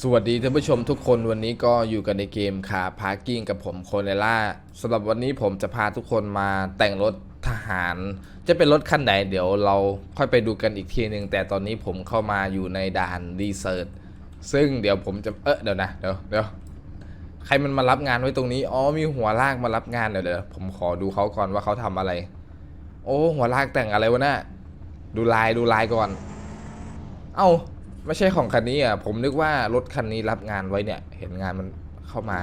สวัสดีท่านผู้ชมทุกคนวันนี้ก็อยู่กันในเกมคาพาร์กิ้งกับผมโคเนล่าสำหรับวันนี้ผมจะพาทุกคนมาแต่งรถทหาร จะเป็นรถคันไหนเดี๋ยวเราค่อยไปดูกันอีกทีหนึ่งแต่ตอนนี้ผมเข้ามาอยู่ในด่านรีเซิร์ชซึ่งเดี๋ยวผมจะเออเดี๋ยวนะเดี๋ยวเดี๋ยวใครมันมารับงานไว้ตรงนี้อ๋อมีหัวลากมารับงานเดี๋ยวเดี๋ยวผมขอดูเขาก่อนว่าเขาทำอะไร โอ้หัวลากแต่งอะไรวะน่ะดูลายดูลายก่อน เอ้า ไม่ใช่ของคันนี้อะผมนึกว่ารถคันนี้รับงานไว้เนี่ย เห็นงานมันเข้ามา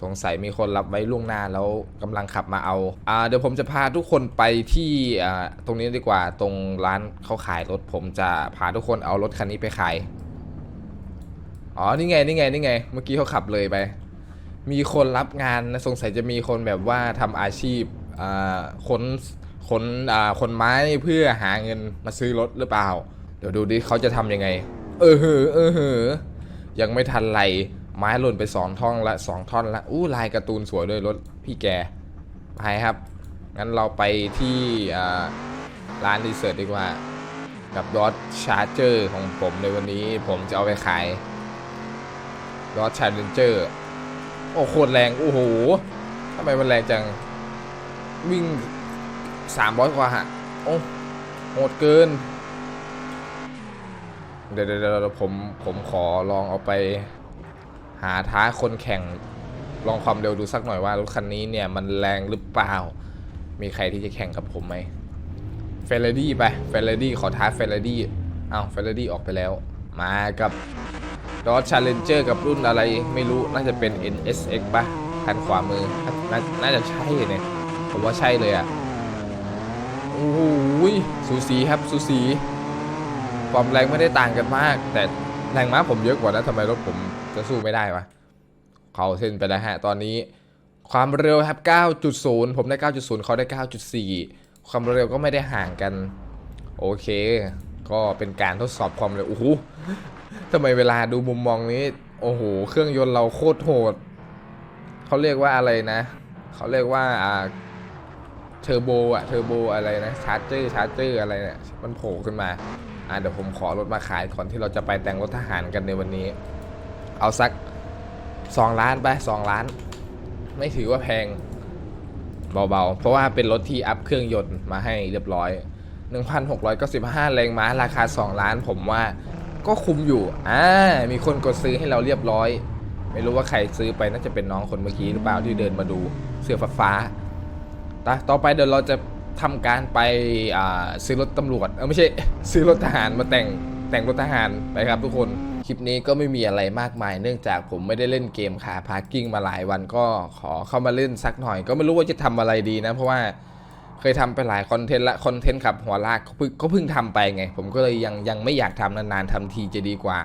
สงสัยมีคนรับไว้ล่วงหน้าแล้วกำลังขับมาเอาอ่าเดี๋ยวผมจะพาทุกคนไปที่อ่าตรงนี้ดีกว่าตรงร้านเขาขายรถ ผมจะพาทุกคนเอารถคันนี้ไปขายอ๋อนี่ไงนี่ไงนี่ไง เมื่อกี้เขาขับเลยไป มีคนรับงานนะสงสัยจะมีคนแบบว่าทำอาชีพอ่าขนขนอ่าขนไม้เพื่อหาเงินมาซื้อรถหรือเปล่า เดี๋ยวดูดิเขาจะทำยังไง เออเหอะเออเหอะยังไม่ทันไรไม้หล่นไปสองท่อนละสองท่อนละอู้ลายการ์ตูนสวยด้วยรถพี่แกไปครับงั้นเราไปที่ร้านรีเสิร์ชดีกว่า กับดอ d ชาร์เจอร์ของผมในวันนี้ผมจะเอาไปขายดอ d ชาร์เจอร์โอ้โคตรแรงโอ้โหทำไมมันแรงจัง วิ่ง300กว่าฮะโอ้โหดเกิน เดี๋ยวเดี๋ยวผมผมขอลองเอาไป หาท้าคนแข่งลองความเร็วดูสักหน่อยว่ารถคันนี้เนี่ยมันแรงหรือเปล่า มีใครที่จะแข่งกับผมไหมเฟรดี้ไปเฟรดี้ขอท้าเฟรดี้อ้าวเฟรดี้ออกไปแล้ว มากับดอ c ชาเลนเจอร์กับรุ่นอะไรไม่รู้น่าจะเป็น NSX ปะคันขวามือนนาน่าจะใช่เนี่ยผมว่าใช่เลยอะโอ้โหยสูสีครับสูสี ความแรงไม่ได้ต่างกันมาก แต่แรงม้าผมเยอะกว่านะทำไมรถผมจะสู้ไม่ได้วะเขาเส้นไปแล้วฮะตอนนี้ ความเร็วครับ 9.0 ผมได้ 9.0 เขาได้ 9.4 ความเร็วก็ไม่ได้ห่างกัน โอเค ก็เป็นการทดสอบความเร็วโอ้โหทำไมเวลาดูมุมมองนี้ โอ้โห เครื่องยนต์เราโคตรโหด เขาเรียกว่าอะไรนะ เขาเรียกว่าอ่าเทอร์โบอะเทอร์โบอะไรนะ ชาร์เจอร์ ชาร์เจอร์อะไรเนี่ย มันโผล่ขึ้นมา อ่าเดี๋ยวผมขอรถมาขายก่อนที่เราจะไปแต่งรถทหารกันในวันนี้ เอาสัก2ล้านไป2ล้าน ไม่ถือว่าแพงเบาๆ เพราะว่าเป็นรถที่อัพเครื่องยนต์มาให้เรียบร้อย 1,695 แรงม้าราคา 2 ล้าน ผมว่าก็คุ้มอยู่ อ่า มีคนกดซื้อให้เราเรียบร้อย ไม่รู้ว่าใครซื้อไปน่าจะเป็นน้องคนเมื่อกี้หรือเปล่าที่เดินมาดูเสื้อฟ้าต่อไปเดี๋ยวเราจะ ทำการไปซื้อรถตำรวจเออไม่ใช่ซื้อรถทหารมาแต่งแต่งรถทหารไปครับทุกคนคลิปนี้ก็ไม่มีอะไรมากมาย เนื่องจากผมไม่ได้เล่นเกมคาพาร์กิ้งมาหลายวันก็ขอเข้ามาเล่นสักหน่อย ก็ไม่รู้ว่าจะทำอะไรดีนะ เพราะว่าเคยทำไปหลายคอนเทนต์ละคอนเทนต์ขับหัวลากก็เพิ่งก็เพิ่งทำไปไง ผมก็เลยยังยังไม่อยากทำนานๆทำทีจะดีกว่า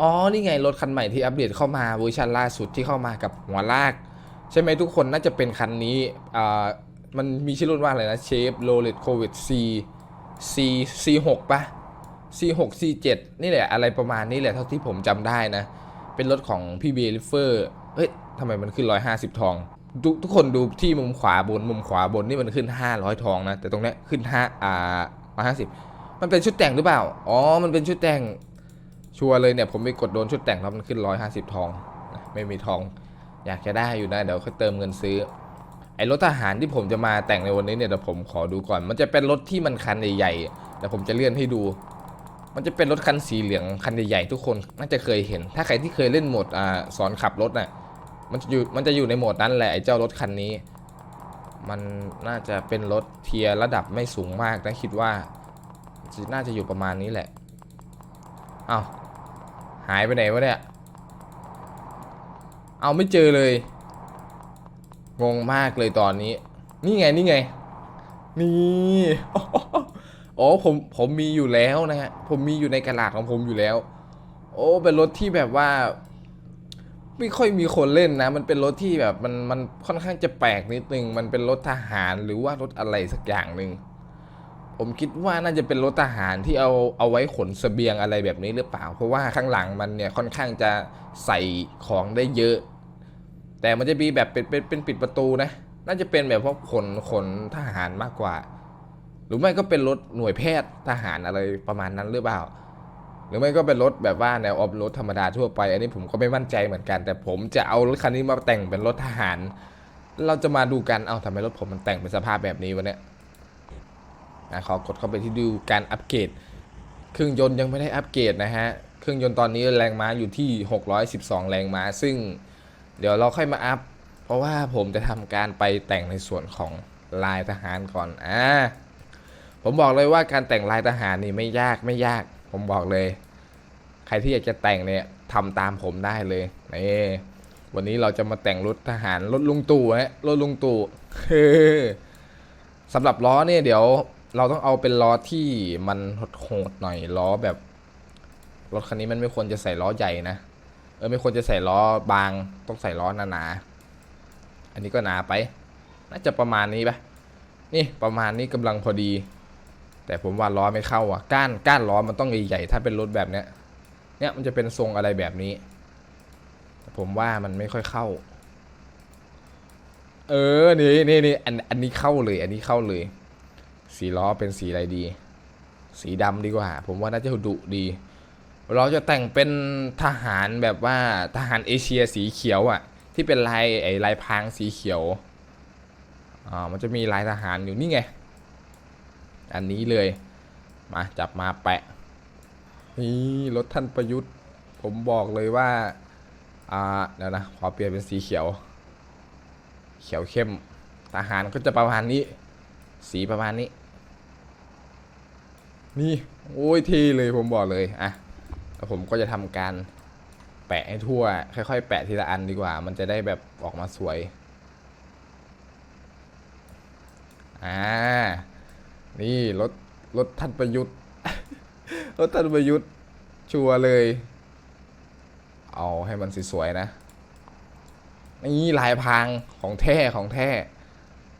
อ๋อนี่ไงรถคันใหม่ที่อัปเดตเข้ามาเวอร์ชันล่าสุดที่เข้ามากับหัวลาก ใช่ไหมทุกคนน่าจะเป็นคันนี้อ่า มันมีชื่อรุ่นว่าอะไรนะเชฟโรเลตโควิด C C C 6ปะ C 6 C 7นี่แหละอะไรประมาณนี้แหละเท่าที่ผมจำได้นะ เป็นรถของพี่เบลิเฟอร์เฮ้ยทำไมมันขึ้น150ทองทุกทุกคนดูที่มุมขวาบนมุมขวาบนนี่มันขึ้น 500 ทองนะแต่ตรงนี้ขึ้น5อ่า150 มันเป็นชุดแต่งหรือเปล่า อ๋อ มันเป็นชุดแต่งชัวร์เลยเนี่ยผมไปกดโดนชุดแต่งแล้วมันขึ้น 150 ทอง ไม่มีทอง อยากจะได้อยู่นะ เดี๋ยวค่อยเติมเงินซื้อ ไอ้รถทหารที่ผมจะมาแต่งในวันนี้เนี่ยเดี๋ยวผมขอดูก่อน มันจะเป็นรถที่มันคันใหญ่ๆเดี๋ยวผมจะเลื่อนให้ดู มันจะเป็นรถคันสีเหลืองคันใหญ่ๆทุกคนน่าจะเคยเห็น ถ้าใครที่เคยเล่นโหมดอ่าสอนขับรถน่ะมันจะอยู่มันจะอยู่ในโหมดนั้นแหละไอ้เจ้ารถคันนี้ มันน่าจะเป็นรถเทียร์ระดับไม่สูงมากนะคิดว่า น่าจะอยู่ประมาณนี้แหละเอาวหายไปไหนวะเนี่ย เอาไม่เจอเลย งงมากเลยตอนนี้ นี่ไงนี่ไง นี่อ๋อผมผมมีอยู่แล้วนะฮะผมมีอยู่ในกระดาษของผมอยู่แล้ว โอ้เป็นรถที่แบบว่า ไม่ค่อยมีคนเล่นนะ มันเป็นรถที่แบบมันมันค่อนข้างจะแปลกนิดนึง มันเป็นรถทหารหรือว่ารถอะไรสักอย่างหนึ่งผมคิดว่าน่าจะเป็นรถทหารที่เอาเอาไว้ขนเสบียงอะไรแบบนี้หรือเปล่า เพราะว่าข้างหลังมันเนี่ยค่อนข้างจะใส่ของได้เยอะ แต่มันจะมีแบบเป็นเป็นเป็นปิดประตูนะ น่าจะเป็นแบบพวกขนขนทหารมากกว่า หรือไม่ก็เป็นรถหน่วยแพทย์ทหารอะไรประมาณนั้นหรือเปล่า หรือไม่ก็เป็นรถแบบว่าแนวออฟรถธรรมดาทั่วไป อันนี้ผมก็ไม่มั่นใจเหมือนกัน แต่ผมจะเอารถคันนี้มาแต่งเป็นรถทหาร เราจะมาดูกัน เอาทำไมรถผมมันแต่งเป็นสภาพแบบนี้วะเนี่ยนะขอกดเข้าไปที่ดูการอัปเกรด เครื่องยนต์ยังไม่ได้อัปเกรดนะฮะ เครื่องยนต์ตอนนี้แรงม้าอยู่ที่ 612 แรงม้า ซึ่ง เดี๋ยวเราค่อยมาอัพ เพราะว่าผมจะทำการไปแต่งในส่วนของลายทหารก่อน อ่า ผมบอกเลยว่าการแต่งลายทหารนี่ไม่ยากไม่ยาก ผมบอกเลย ใครที่อยากจะแต่งเนี่ยทำตามผมได้เลยนี่วันนี้เราจะมาแต่งรถทหารรถลุงตู่ฮะรถลุงตู่สำหรับล้อเนี่ยเดี๋ยวเราต้องเอาเป็นล้อที่มันโหดหน่อยล้อแบบรถคันนี้มันไม่ควรจะใส่ล้อใหญ่นะ ออไม่ควรจะใส่ล้อบางต้องใส่ล้อหนาๆอันนี้ก็หนาไป น่าจะประมาณนี้ปะนี่ประมาณนี้กำลังพอดี แต่ผมว่าล้อไม่เข้าอะก้านก้านล้อมันต้องใหญ่ๆถ้าเป็นรถแบบเนี้ยเนี่ยมันจะเป็นทรงอะไรแบบนี้ ผมว่ามันไม่ค่อยเข้า เออนี่นี่นี่อันอันนี้เข้าเลย อันนี้เข้าเลย สีล้อเป็นสีอะไรดี สีดำดีกว่า ผมว่าน่าจะดุดี เราจะแต่งเป็นทหารแบบว่าทหารเอเชียสีเขียวอะ่ะ ที่เป็นลายไอ้ลายพรางสีเขียวอ่ามันจะมีลายทหารอยู่นี่ไง อันนี้เลยมาจับมาแปะนี่รถท่านประยุทธ์ ผมบอกเลยว่าอ่าเดี๋ยวนะขอเปลี่ยนเป็นสีเขียว เขียวเข้มทหารก็จะประมาณนี้ สีประมาณนี้ นี่ โอ้ยทีเลยผมบอกเลย อะ แล้วผมก็จะทำการแปะให้ทั่ว ค่อยๆ แปะทีละอันดีกว่า มันจะได้แบบออกมาสวย อ่า นี่รถรถท่านประยุทธ์รถท่านประยุทธ์ชัวร์เลย เอาให้มันสวยๆนะ นี่ลายพรางของแท้ของแท้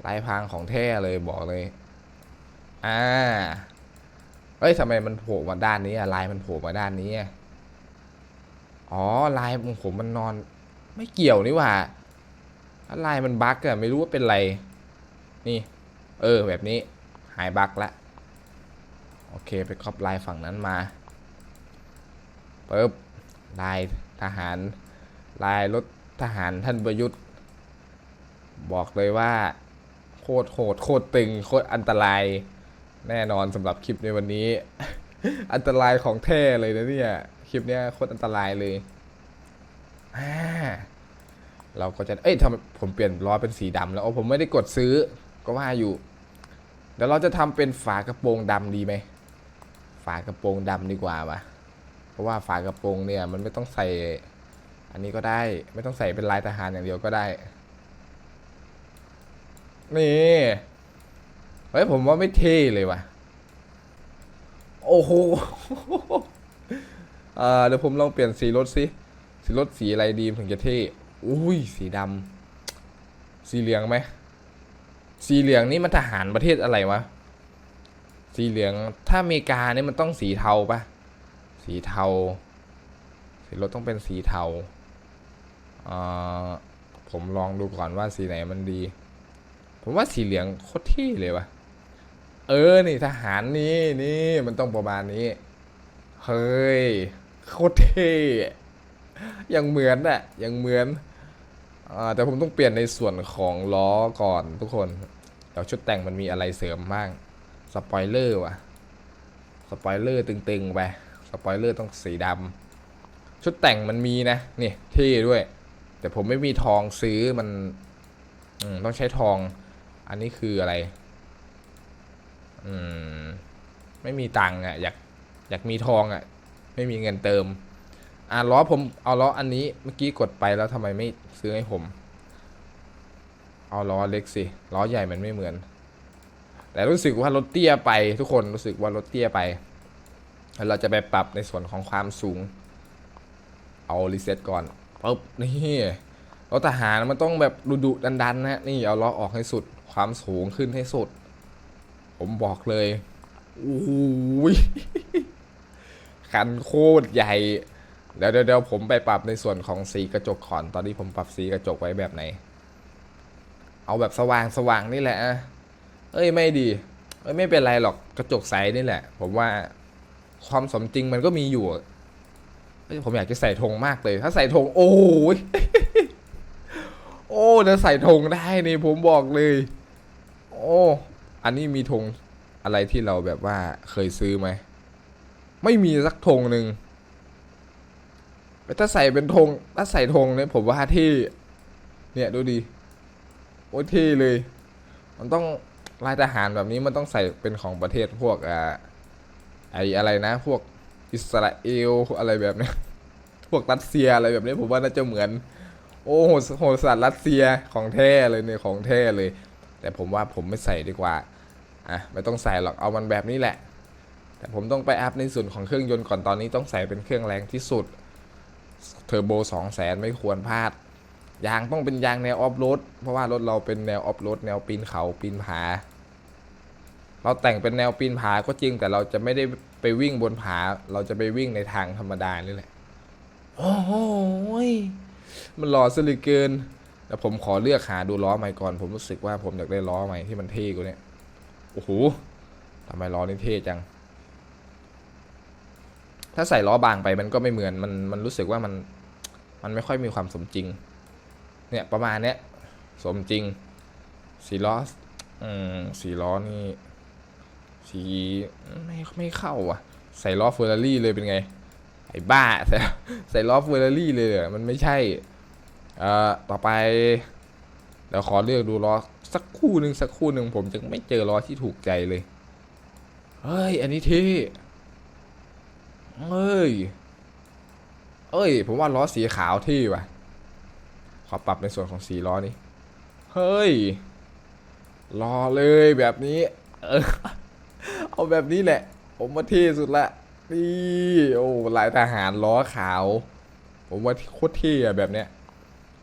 ลายพรางของแท้เลยบอกเลย อ่า เฮ้ยทำไมมันโผล่มาด้านนี้อะลายมันโผล่มาด้านนี้อะอ๋อลายของผมมันนอน ไม่เกี่ยวนี่หว่าถ้าลายมันบั๊กอะไม่รู้ว่าเป็นไร นี่ เออ แบบนี้หายบั๊กละโอเคไปครอบลายฝั่งนั้นมาปึ๊บลายทหาร ลายรถทหารท่านประยุทธ์ บอกเลยว่า โคตรโหดโคตรตึงโคตรอันตราย แน่นอนสำหรับคลิปในวันนี้ อันตรายของแท้เลยนะเนี่ย คลิปเนี้ยโคตรอันตรายเลยอ่าเราก็จะ เอ้ยทำผมเปลี่ยนล้อเป็นสีดำแล้วโอ้ผมไม่ได้กดซื้อก็ว่าอยู่เดี๋ยวเราจะทำเป็นฝากระโปรงดำดีไหมฝากระโปรงดำดีกว่าวะเพราะว่าฝากระโปรงเนี่ยมันไม่ต้องใส่ อันนี้ก็ได้ไม่ต้องใส่เป็นลายทหารอย่างเดียวก็ได้ นี่ เฮ้ยผมว่าไม่เท่เลยว่ะ โอ้โหเอ่อเดี๋ยวผมลองเปลี่ยนสีรถสิสีรถสีอะไรดีถึงจะเท่อุ้ยสีดำสีเหลืองไหมสีเหลืองนี่มันทหารประเทศอะไรวะสีเหลืองถ้าอเมริกาเนี่ยมันต้องสีเทาปะสีเทา สีรถต้องเป็นสีเทาเอ่อผมลองดูก่อนว่าสีไหนมันดี ผมว่าสีเหลืองโคตรเท่เลยวะเออนี่ทหารนี่นี่มันต้องประมาณนี้ เฮ้ยโคตรเท่ยังเหมือนอะยังเหมือนอ่าแต่ผมต้องเปลี่ยนในส่วนของล้อก่อนทุกคนเดี๋ยวชุดแต่งมันมีอะไรเสริมบ้างสปอยเลอร์ว่ะสปอยเลอร์ตึงๆไปสปอยเลอร์ต้องสีดำชุดแต่งมันมีนะนี่เท่ด้วย แต่ผมไม่มีทองซื้อมันอืต้องใช้ทอง อันนี้คืออะไร อืม ไม่มีตังค์อะ อยากอยากมีทองอะ ไม่มีเงินเติม อะล้อผมเอาล้ออันนี้เมื่อกี้กดไปแล้วทำไมไม่ซื้อให้ผม เอาล้อเล็กสิล้อใหญ่มันไม่เหมือน แต่รู้สึกว่ารถเตี้ยไปทุกคนรู้สึกว่ารถเตี้ยไปเราจะไปปรับในส่วนของความสูง เอารีเซ็ตก่อนปุ๊บนี่รถทหารมันต้องแบบดุดุดันๆนะนี่เอาล้อออกให้สุดความสูงขึ้นให้สุด ผมบอกเลยโอ้ยคันโคตรใหญ่เดี๋ยวเดี๋ยวผมไปปรับในส่วนของสีกระจกก่อน ตอนนี้ผมปรับสีกระจกไว้แบบไหน เอาแบบสว่างสว่างนี่แหละ เอ้ยไม่ดี เอ้ยไม่เป็นไรหรอกกระจกใสนี่แหละ ผมว่าความสมจริงมันก็มีอยู่เฮ้ยผมอยากจะใส่ธงมากเลย ถ้าใส่ธงโอ้โหโอ้จะใส่ธงได้นี่ผมบอกเลย โอ้ อันนี้มีธงอะไรที่เราแบบว่าเคยซื้อไหม ไม่มีสักธงหนึ่งถ้าใส่เป็นธงถ้าใส่ธงเนี่ยผมว่าที่ เนี่ยดูดิโอ้ยเท่เลย มันต้องลายทหารแบบนี้มันต้องใส่เป็นของประเทศพวกอ่าไออะไรนะ พวกอิสราเอลอะไรแบบเนี้ยพวกรัสเซียอะไรแบบนี้ผมว่าน่าจะเหมือน โอ้โหโหสัตว์รัสเซียของแท้เลยเนี่ยของแท้เลย แต่ผมว่าผมไม่ใส่ดีกว่า อะไม่ต้องใส่หรอกเอามันแบบนี้แหละ แต่ผมต้องไปอัพในส่วนของเครื่องยนต์ก่อนตอนนี้ต้องใส่เป็นเครื่องแรงที่สุดเทอร์โบสองแสนไม่ควรพลาดยางต้องเป็นยางแนวออฟโรดเพราะว่ารถเราเป็นแนวออฟโรดแนวปีนเขาปีนผา เราแต่งเป็นแนวปีนผาก็จริงแต่เราจะไม่ได้ไปวิ่งบนผา เราจะไปวิ่งในทางธรรมดานี่แหละโอ้โหยมันหล่อซะเหลือเกินแต่ผมขอเลือกหาดูล้อใหม่ก่อน ผมรู้สึกว่าผมอยากได้ล้อใหม่ที่มันเท่กว่านี้ โอ้โหทำไมล้อนี่เท่จัง ถ้าใส่ล้อบางไปมันก็ไม่เหมือนมันมันรู้สึกว่ามันมันไม่ค่อยมีความสมจริง เนี่ยประมาณเนี้ยสมจริงสีล้ออืมสีล้อนี่สีไม่ไม่เข้าอะ ใส่ล้อเฟอร์รารี่เลยเป็นไงไอ้บ้าใส่ใส่ล้อเฟอร์รารี่เลยมันไม่ใช่ เอ่อต่อไปเดี๋ยวขอเลือกดูล้อ สักคู่หนึ่งสักคู่หนึ่งผมจะไม่เจอล้อที่ถูกใจเลย เฮ้ย อันนี้เท่เอ้ย เอ้ย ผมว่าล้อสีขาวเท่ว่ะ ขอปรับในส่วนของสีล้อนี้เฮ้ย รอเลยแบบนี้ เออ เอาแบบนี้แหละ ผมว่าเท่สุดละ นี่ โอ้ลายทหารล้อขาว ผมว่าโคตรเท่อะแบบเนี้ย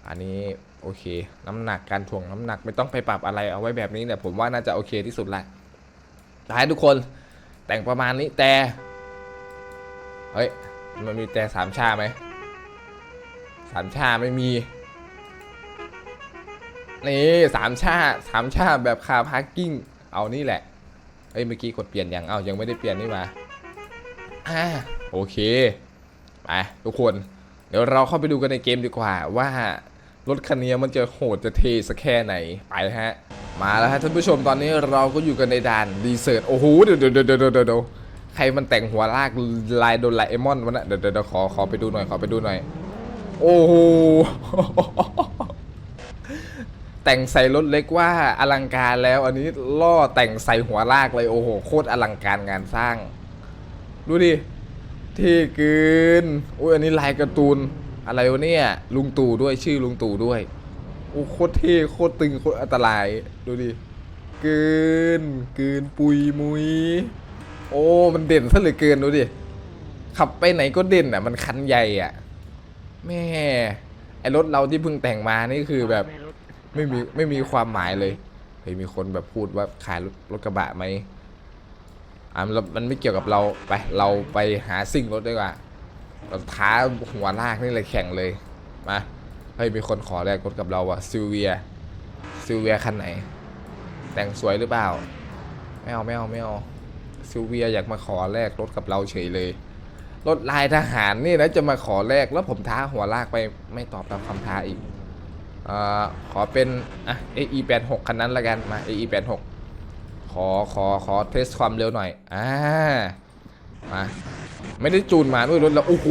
อันนี้ โอเค น้ำหนักการถ่วงน้ำหนักไม่ต้องไปปรับอะไรเอาไว้แบบนี้เนี่ยผมว่าน่าจะโอเคที่สุดละท้ายทุกคนแต่งประมาณนี้แต่เฮ้ยมันมีแต่สามชาไหมสามชาไม่มีนี่สามชาสามชาแบบคาร์พาร์กิ้งเอานี่แหละเอ้ยเมื่อกี้กดเปลี่ยนยังเอ้ายังไม่ได้เปลี่ยนนี่มาอ่าโอเคไปทุกคน เดี๋ยวเราเข้าไปดูกันในเกมดีกว่าว่า รถคันนี้มันจะโหดจะเทสักแค่ไหนไปฮะ มาแล้วฮะท่านผู้ชมตอนนี้เราก็อยู่กันในด่านดีเซิร์ตโอ้โหเดี๋ยวเดี๋ยวเดี๋ยวเดี๋ยวเดี๋ยวใครมันแต่งหัวลากลายโดนไลเอมอนวะนะเดี๋ยวเดี๋ยวเดี๋ยวขอขอไปดูหน่อยขอไปดูหน่อย โอ้โหแต่งใส่รถเล็กว่าอลังการแล้วอันนี้ล่อแต่งใส่หัวลากเลยโอ้โหโคตรอลังการงานสร้าง ดูดิเท่เกินโอ้ยอันนี้ลายการ์ตูน อะไรวะเนี่ย ลุงตู่ด้วยชื่อลุงตู่ด้วย โอ้โคตรเท่โคตรตึงโคตรอันตราย ดูดิเกินเกินปุยมุย โอ้ มันเด่นซะเหลือเกินดูดิ ขับไปไหนก็เด่นอะ มันคันใหญ่อะ แม่ ไอรถเราที่เพิ่งแต่งมานี่คือแบบไม่มีไม่มีความหมายเลยเฮ้ยมีคนแบบพูดว่าขายรถรถกระบะไหมอ่ามันมันไม่เกี่ยวกับเราไปเราไปหาซิ่งรถดีกว่า ท้าหัวลากนี่เลยแข่งเลย มา เฮ้ย มีคนขอแลกรถกับเราอะซิลเวีย ซิลเวียคันไหน แต่งสวยหรือเปล่า ไม่เอาไม่เอาไม่เอา ซิลเวียอยากมาขอแลกรถกับเราเฉยเลย รถลายทหารนี่นะจะมาขอแลกแล้วผมท้าหัวลากไปไม่ตอบรับคำท้าอีกเอ่อขอเป็นอะ AE 8 6คันนั้นละกัน มา AE 8 6ขอ ขอ ขอเทสความเร็วหน่อย อ่า มา ไม่ได้จูนมาด้วยรถแล้วโอ้โห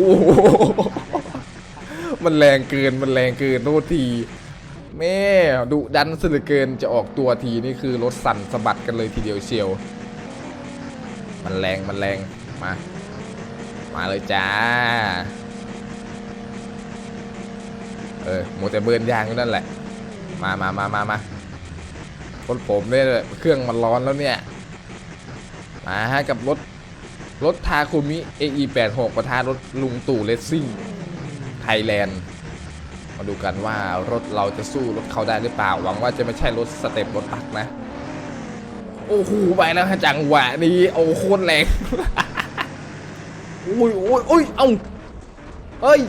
มันแรงเกินมันแรงเกินโทษทีแม่ดุดันซะเหลือเกินจะออกตัวทีนี่คือรถสั่นสะบัดกันเลยทีเดียวเชียว มันแรงมันแรงมา มาเลยจ้า เออหมดแต่เบิร์นยางอยู่นั่นแหละ มามามามามาคนผมเนี่ยเครื่องมันร้อนแล้วเนี่ย มาฮะกับรถ รถทาคุมิ AE86 ประทารถลุงตู่เลสซิ่งไทยแลนด์ มาดูกันว่ารถเราจะสู้รถเขาได้หรือเปล่า หวังว่าจะไม่ใช่รถสเต็ปรถตักนะ โอ้โหไปแล้วฮะจังหวะนี้ โอ้โคตรแรงอุ้ยอุ้ยอุ้ยเอ้าเฮ้ย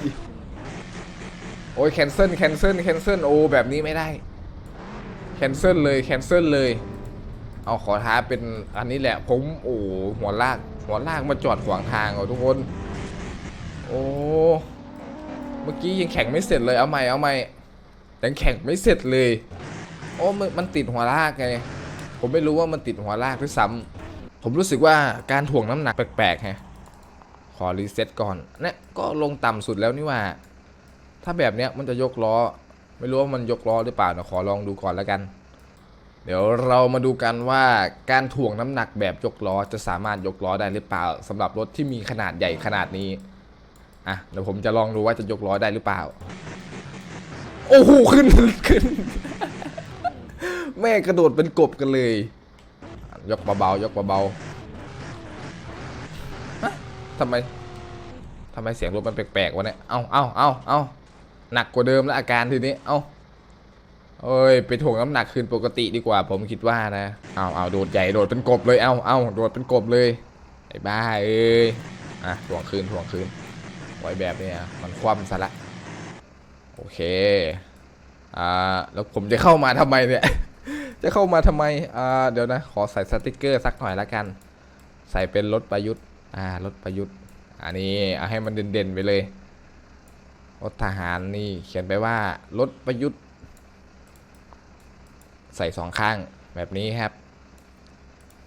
โอ้ยแคนเซิลแคนเซิลแคนเซิลโอ้แบบนี้ไม่ได้ แคนเซิลเลยแคนเซิลเลย เอาขอท้าเป็นอันนี้แหละ ผมโอ้หัวลาก หัวลากมาจอดขวางทางเหรอทุกคน โอ้เมื่อกี้ยังแข่งไม่เสร็จเลยเอาใหม่เอาใหม่ยังแข่งไม่เสร็จเลย โอ้มันมันติดหัวลากไงผมไม่รู้ว่ามันติดหัวลากด้วยซ้ำผมรู้สึกว่าการถ่วงน้ำหนักแปลกๆฮะขอรีเซ็ตก่อนเนี่ยก็ลงต่ำสุดแล้วนี่ว่า ถ้าแบบเนี้ยมันจะยกล้อ ไม่รู้ว่ามันยกล้อหรือเปล่าเดี๋ยวขอลองดูก่อนแล้วกัน เดี๋ยวเรามาดูกันว่าการถ่วงน้ำหนักแบบยกล้อจะสามารถยกล้อได้หรือเปล่าสำหรับรถที่มีขนาดใหญ่ขนาดนี้อะเดี๋ยวผมจะลองดูว่าจะยกล้อได้หรือเปล่า โอ้โหขึ้นขึ้น แม่กระโดดเป็นกบกันเลย ยกเบาๆยกเบาๆทำไมทำไมเสียงรถมันแปลกๆวะเนี่ย เอาเอาเอาเอาหนักกว่าเดิมแล้วอาการทีนี้ เอา เอ้ยไปถ่วงน้ำหนักคืนปกติดีกว่า ผมคิดว่านะเอาเอาโดดใหญ่โดดเป็นกบเลยเอาเอาโดดเป็นกบเลยไอ้บ้าเอ้ยอะถ่วงคืนถ่วงคืนไว้แบบเนี้ยมันคว่ำซะละโอเคอ่าแล้วผมจะเข้ามาทำไมเนี่ย จะเข้ามาทำไมอ่าเดี๋ยวนะ ขอใส่สติกเกอร์สักหน่อยละกัน ใส่เป็นรถประยุทธ์อ่ารถประยุทธ์อันนี้เอาให้มันเด่นๆไปเลยรถทหารนี่เขียนไปว่ารถประยุทธ์ ใส่สองข้างแบบนี้ครับ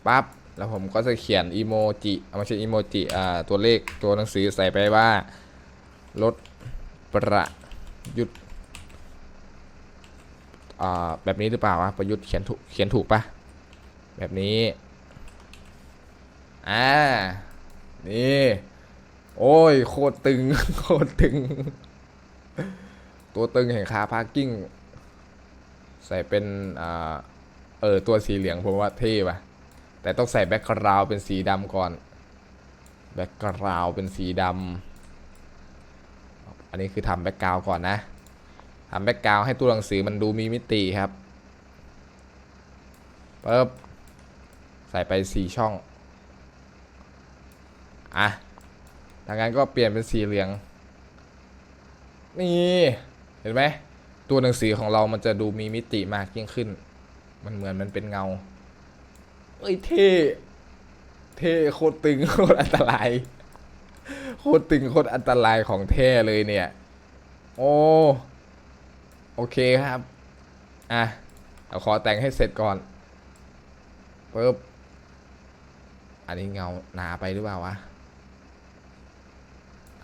ปั๊บแล้วผมก็จะเขียนอีโมจิเอาไม่ใช่อีโมจิอ่าตัวเลขตัวหนังสือใส่ไปว่ารถประยุทธ์อ่าแบบนี้หรือเปล่าวะประยุทธ์เขียนถูกเขียนถูกปะแบบนี้อ่านี่โอ้ยโคตรตึงโคตรตึง ตัวตึงแห่งคาพาร์กิ้ง ส่เป็นอเออตัวสีเหลืองผมว่าเท่ป่ะ แต่ต้องใส่แบ็กกราวเป็นสีดำก่อน แบ็กกราวเป็นสีดำอันนี้คือทำแบ็กกราวก่อนนะทำแบ็กกราวให้ตัวหนังสือมันดูมีมิติครับปึ๊บใส่ไปสี่ช่อง อะทางนั้นก็เปลี่ยนเป็นสีเหลือง นี่ เห็นไหม ตัวหนังสือของเรามันจะดูมีมิติมากยิ่งขึ้น มันเหมือนมันเป็นเงา เอ้ยเท่ เท่โคตรตึงโคตรอันตราย โคตรตึงโคตรอันตรายของเท่เลยเนี่ย โอ้ โอเคครับ อะเราขอแต่งให้เสร็จก่อนปึ๊บ อันนี้เงาหนาไปหรือเปล่าวะ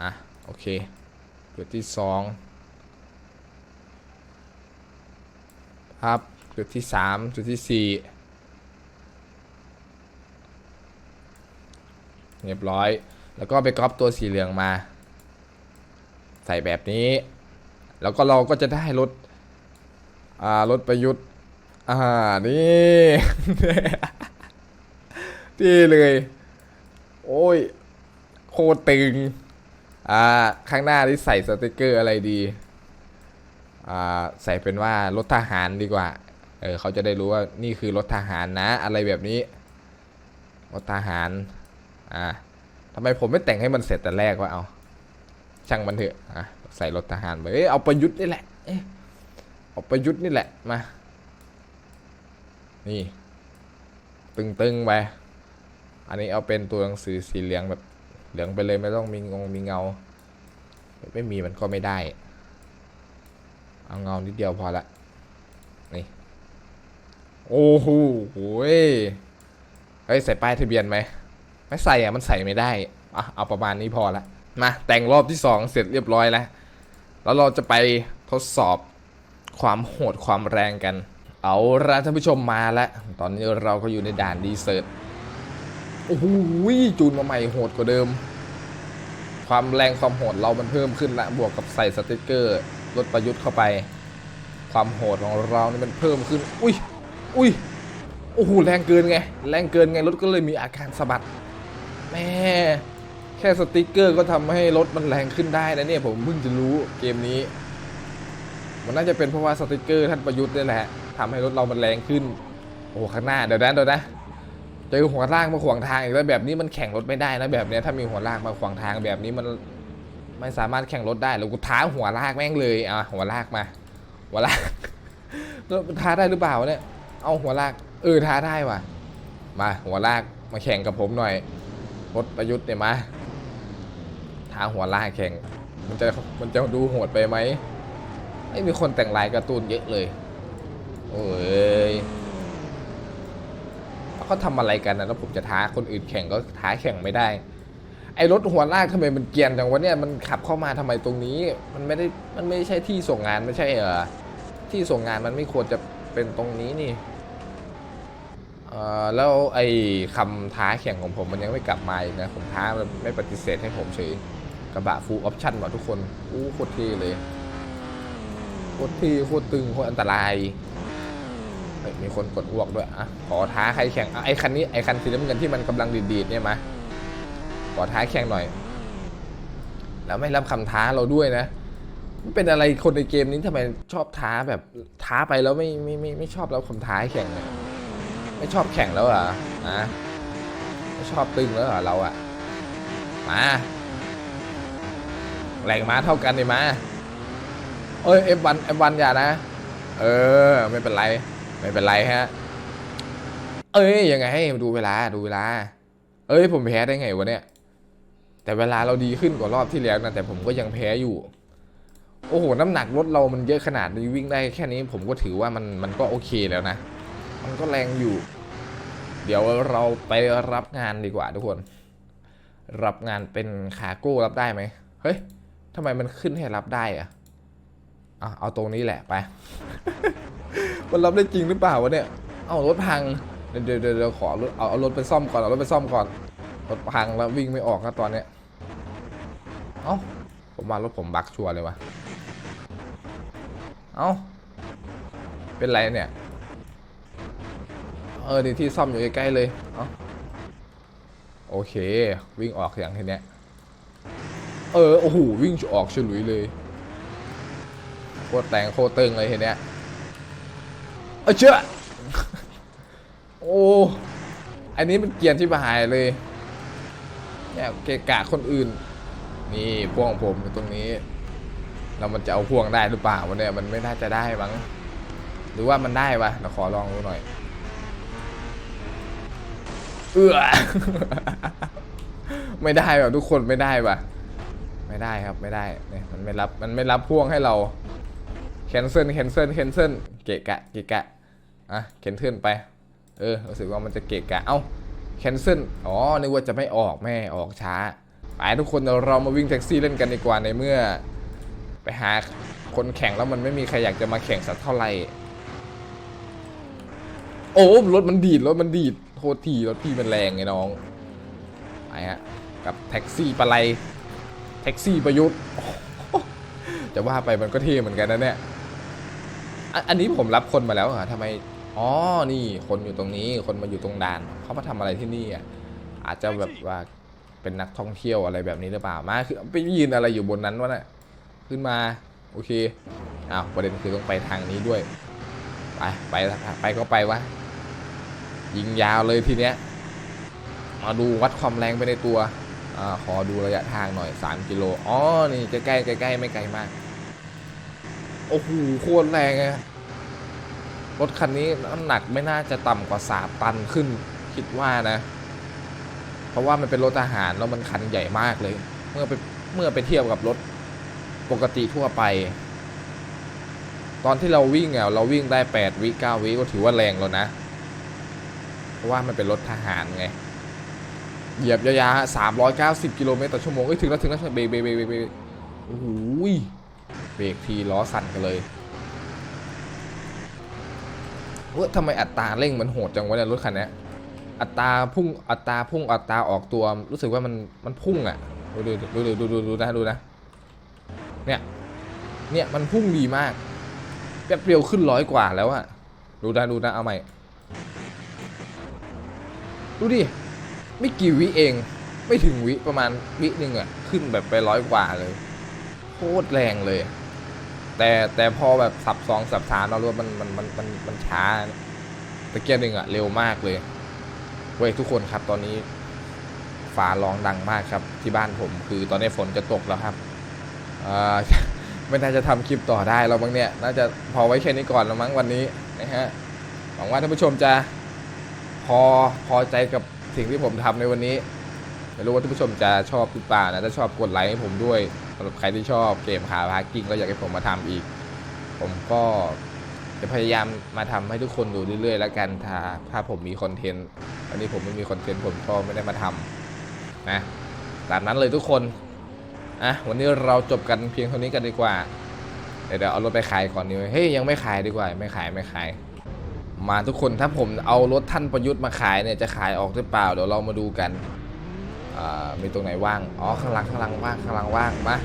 อะ โอเค จุดที่สอง ครับ จุดที่สามจุดที่สี่เรียบร้อย แล้วก็ไปก๊อปตัวสีเหลืองมา ใส่แบบนี้ แล้วก็เราก็จะได้รถอ่ารถประยุทธ์อ่านี่ที่เลย โอ้ย โคตรตึง อ่า ข้างหน้าที่ใส่สติกเกอร์อะไรดี ใส่เป็นว่ารถทหารดีกว่า เออเขาจะได้รู้ว่านี่คือรถทหารนะ อะไรแบบนี้ รถทหาร อ่าทำไมผมไม่แต่งให้มันเสร็จแต่แรกวะเอาช่างมันเถอะอะใส่รถทหารไปเอ้ยเอาประยุทธ์นี่แหละเอ้ยเอาประยุทธ์นี่แหละ มา นี่ ตึงๆไป อันนี้เอาเป็นตัวหนังสือสีเหลืองแบบเหลืองไปเลยไม่ต้องมีงงมีเงา ไม่มีมันก็ไม่ได้ เอาเงานิดเดียวพอละ นี่ โอ้โหโหยเฮ้ยใส่ป้ายทะเบียนไหม ไม่ใส่อะมันใส่ไม่ได้อะเอาประมาณนี้พอละ มาแต่งรอบที่สองเสร็จเรียบร้อยแล้ว แล้วเราจะไปทดสอบความโหดความแรงกัน เอาละท่านผู้ชมมาแล้ว ตอนนี้เราก็อยู่ในด่านดีเซิร์ตโอ้โหจูนมาใหม่โหดกว่าเดิม ความแรงความโหดเรามันเพิ่มขึ้นละ บวกกับใส่สติกเกอร์ รถประยุทธ์เข้าไป ความโหดของเรานี่มันเพิ่มขึ้น อุ้ย อุ้ย โอ้โห แรงเกินไง แรงเกินไง รถก็เลยมีอาการสะบัด แม่ แค่สติกเกอร์ก็ทำให้รถมันแรงขึ้นได้นะเนี่ยผมเพิ่งจะรู้เกมนี้ มันน่าจะเป็นเพราะว่าสติกเกอร์ท่านประยุทธ์นี่แหละทำให้รถเรามันแรงขึ้น โอ้โหข้างหน้าเดี๋ยวนะเดี๋ยวนะเจอหัวลากมาขวางทางอีกแล้วแบบนี้มันแข่งรถไม่ได้นะแบบนี้ถ้ามีหัวลากมาขวางทางแบบนี้มัน ไม่สามารถแข่งรถได้หรือกูท้าหัวลากแม่งเลยอะหัวลากมา หัวลากท้าได้หรือเปล่าเนี่ยเอาหัวลากเออท้าได้ว่ะ มาหัวลากมาแข่งกับผมหน่อยรถประยุทธ์เนี่ยมาท้าหัวลากแข่ง มันจะมันจะดูโหดไปไหมไอ้มีคนแต่งลายการ์ตูนเยอะเลย โอ้ยเขาทำอะไรกันนะแล้วผมจะท้าคนอื่นแข่งก็ท้าแข่งไม่ได้ ไอรถหัวลากทำไมมันเกรียนจังวะเนี่ยมันขับเข้ามาทำไมตรงนี้ มันไม่ได้มันไม่ใช่ที่ส่งงานไม่ใช่เหรอที่ส่งงานมันไม่ควรจะเป็นตรงนี้นี่เออแล้วไอ้คำท้าแข่งของผมมันยังไม่กลับมาอีกนะผมท้ามันไม่ปฏิเสธให้ผมเฉยกระบะฟูลออปชั่นว่ะทุกคนอู้โคตรเท่เลยโคตรเท่โคตรตึงโคตรอันตรายมีคนกดอ้วกด้วยอะขอท้าใครแข่งไอ้คันนี้ไอ้คันสีน้ำเงินที่มันกำลังดีดๆเนี่ยมา ขอท้าแข่งหน่อย แล้วไม่รับคำท้าเราด้วยนะมันเป็นอะไรคนในเกมนี้ทำไมชอบท้าแบบท้าไปแล้วไม่ไม่ไม่ไม่ชอบแล้วคำท้าแข่งเนี่ยไม่ชอบแข่งแล้วเหรอนะไม่ชอบตึงแล้วเหรอเราอะมาแรงม้าเท่ากันเลยมาเอ้ยเอฟวันเอฟวันอย่านะ เออ ไม่เป็นไร ไม่เป็นไรฮะ เอ้ยยังไงดูเวลาดูเวลา เอ้ยผมแพ้ได้ไงวะเนี่ย แต่เวลาเราดีขึ้นกว่ารอบที่แล้วนะแต่ผมก็ยังแพ้อยู่ โอ้โห น้ำหนักรถเรามันเยอะขนาดนี้วิ่งได้แค่นี้ผมก็ถือว่ามันมันก็โอเคแล้วนะ มันก็แรงอยู่ เดี๋ยวเราไปรับงานดีกว่าทุกคน รับงานเป็นคาร์โก้รับได้ไหมเฮ้ยทำไมมันขึ้นให้รับได้อะอะเอาตรงนี้แหละไป มันรับได้จริงหรือเปล่าวะเนี่ย เอารถพัง เดี๋ยวเดี๋ยวเดี๋ยวขอเอาเอารถไปซ่อมก่อนเอารถไปซ่อมก่อนรถพังแล้ววิ่งไม่ออกนะตอนเนี้ย เอ้า ผมว่ารถผมบักชัวร์เลยวะเอ้า เป็นไรเนี่ย เออดีที่ซ่อมอยู่ใกล้ๆเลย เอ้า โอเค วิ่งออกอย่างทีเนี้ย เออ โอ้โห วิ่งออกฉลุยเลย โคตรแตงโคตรตึงเลยทีเนี้ย เออเชื่อโอ้ อันนี้มันเกียนที่บหายเลย เนี่ยเกะกะคนอื่น นี่พวงผมอยู่ตรงนี้แล้วมันจะเอาพวงได้หรือเปล่าวะเนี่ยมันไม่น่าจะได้มั้งหรือว่ามันได้ปะเราขอลองดูหน่อย เอื้อไม่ได้ว่ะทุกคนไม่ได้วะไม่ได้ครับไม่ได้เนี่ยมันไม่รับมันไม่รับพ่วงให้เราแคนเซิลแคนเซิลแคนเซิลเกะกะเกะกะอะเคนเทิลไปเออรู้สึกว่ามันจะเกะกะเอ้าแคนเซิลอ๋อนึกว่าจะไม่ออกแม่ออกช้า ไปทุกคนเรามาวิ่งแท็กซี่เล่นกันดีกว่าในเมื่อ ไปหาคนแข่งแล้วมันไม่มีใครอยากจะมาแข่งสักเท่าไหร่โอ้รถมันดีดรถมันดีดโทษทีรถพี่มันแรงไงน้องไปฮะกับแท็กซี่ปะไลแท็กซี่ประยุทธ์จะว่าไปมันก็เท่เหมือนกันนะเนี่ยอันนี้ผมรับคนมาแล้วเหรอทำไมอ๋อนี่คนอยู่ตรงนี้คนมาอยู่ตรงด่านเขามาทำอะไรที่นี่อะอาจจะแบบว่า เป็นนักท่องเที่ยวอะไรแบบนี้หรือเปล่ามาคือไปยืนอะไรอยู่บนนั้นวะน่ะขึ้นมาโอเคอ้าวประเด็นคือต้องไปทางนี้ด้วยไปไปไปก็ไปวะยิงยาวเลยทีเนี้ยมาดูวัดความแรงไปในตัวอขอดูระยะทางหน่อย 3 กิโลอ๋อนี่ใกล้ใกล้ใกล้ไม่ไกลมากโอ้โหโคตรแรงอะรถคันนี้น้ำหนักไม่น่าจะต่ำกว่าสามตันขึ้นคิดว่านะ ราะว่ามันเป็นรถทหารแล้วมันคันใหญ่มากเลย เมื่อไปเมื่อไปเทียบกับรถปกติทั่วไป ตอนที่เราวิ่งอะเราวิ่งได้แปดวิเก้าวิก็ถือว่าแรงแล้วนะ เพราะว่ามันเป็นรถทหารไงเหยียบยาวๆสามร้อยเก้าสิบกิโลเมตรต่อชั่วโมงเอ้ยถึงแล้วถึงแล้วเบรกเบรกเบรกเบรกโอ้โหเบรกทีล้อสั่นกันเลยเว้ยทำไมอัตราเร่งมันโหดจังวะเนี่ยรถคันนี้ อัตราพุ่งอัตราพุ่งอัตราออกตัวรู้สึกว่ามันมันพุ่งอะดูดูดูดูดูดูนะดูนะเนี่ยเนี่ยมันพุ่งดีมากแป๊บเดียวขึ้นร้อยกว่าแล้วอะดูนะดูนะเอาใหม่ดูดิไม่กี่วิเอง ไม่ถึงวิประมาณวิหนึ่งอะขึ้นแบบไปร้อยกว่าเลยโคตรแรงเลย แต่แต่พอแบบสับสองสับสามเรารู้ว่ามันมันมันมันมันช้าตะเกียบหนึ่งอะเร็วมากเลย เว้ยทุกคนครับตอนนี้ฟ้าร้องดังมากครับที่บ้านผม คือตอนนี้ฝนจะตกแล้วครับไม่น่าจะทำคลิปต่อได้แล้วมั้งเนี่ยน่าจะพอไว้แค่นี้ก่อนแล้วมั้งวันนี้นะฮะหวังว่าท่านผู้ชมจะพอพอใจกับสิ่งที่ผมทำในวันนี้ไม่รู้ว่าท่านผู้ชมจะชอบหรือเปล่านะถ้าชอบกดไลค์ให้ผมด้วยสำหรับใครที่ชอบเกมคาพาร์กิ้งก็อยากให้ผมมาทำอีก ผมก็ จะพยายามมาทำให้ทุกคนดูเรื่อยๆ แล้วกันถ้าถ้าผมมีคอนเทนต์อันนี้ผมไม่มีคอนเทนต์ผมก็ไม่ได้มาทำนะตามนั้นเลยทุกคนอะวันนี้เราจบกันเพียงเท่านี้กันดีกว่าเดี๋ยวเอารถไปขายก่อนดีกว่เฮ้ยยังไม่ขายดีกว่า ไม่ขายไม่ขาย มาทุกคนถ้าผมเอารถท่านประยุทธ์มาขายเนี่ยจะขายออกหรือเปล่าเดี๋ยวเรามาดูกันอ่ามีตรงไหนว่างอ๋อข้างหลังข้างหลังว่างข้างหลังว่างมา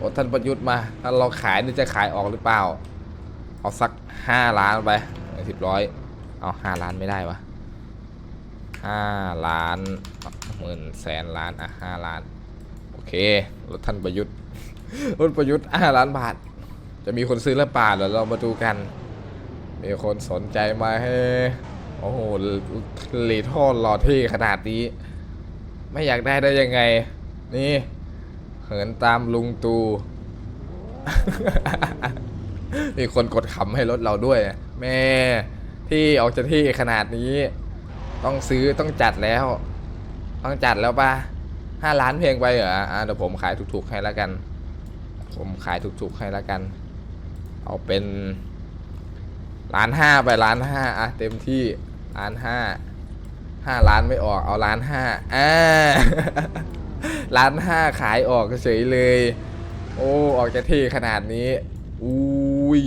รถท่านประยุทธ์มาถ้าเราขายเนี่ยจะขายออกหรือเปล่า เอาสักห้าล้านไปสิบร้อยเอาห้าล้านไม่ได้วะห้าล้านหมื่นแสนล้านอะห้าล้าน โอเครถท่านประยุทธ์รถประยุทธ์ห้าล้านบาท จะมีคนซื้อหรือเปล่าเดี๋ยวเรามาดูกัน มีคนสนใจมาให้โอ้โหหลีท่อหล่อเท่ขนาดนี้ ไม่อยากได้ได้ยังไง นี่ เหินตามลุงตู มีคนกดขำให้รถเราด้วย แม่ ที่ออกจะที่ขนาดนี้ ต้องซื้อต้องจัดแล้ว ต้องจัดแล้วป่ะห้าล้านเพลงไปเหรออะเดี๋ยวผมขายถูกๆให้แล้วกัน ผมขายถูกๆให้แล้วกัน เอาเป็นล้านห้าไปล้านห้าอะเต็มที่ล้านห้าห้าล้านไม่ออกเอาล้านห้าอ่าล้านห้าขายออกเฉยเลย โอ้ ออกจะเท่ขนาดนี้อุ้ ย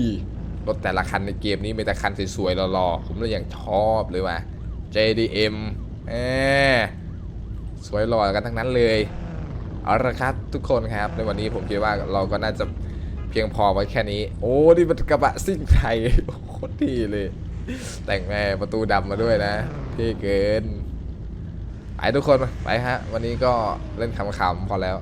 รถแต่ละคันในเกมนี้มีแต่คันสวยๆหล่อๆผมเลยอย่างชอบเลยว่ะ JDM เออสวยหล่อกันทั้งนั้นเลยเอาละครับทุกคนครับ ในวันนี้ผมคิดว่าเราก็น่าจะเพียงพอไว้แค่นี้ โอ้นี่มันกระบะซิ่งไทยโคตรดีเลย แต่งแม่ประตูดำมาด้วยนะเท่เกินไปทุกคนไปฮะ วันนี้ก็เล่นขำๆพอแล้ว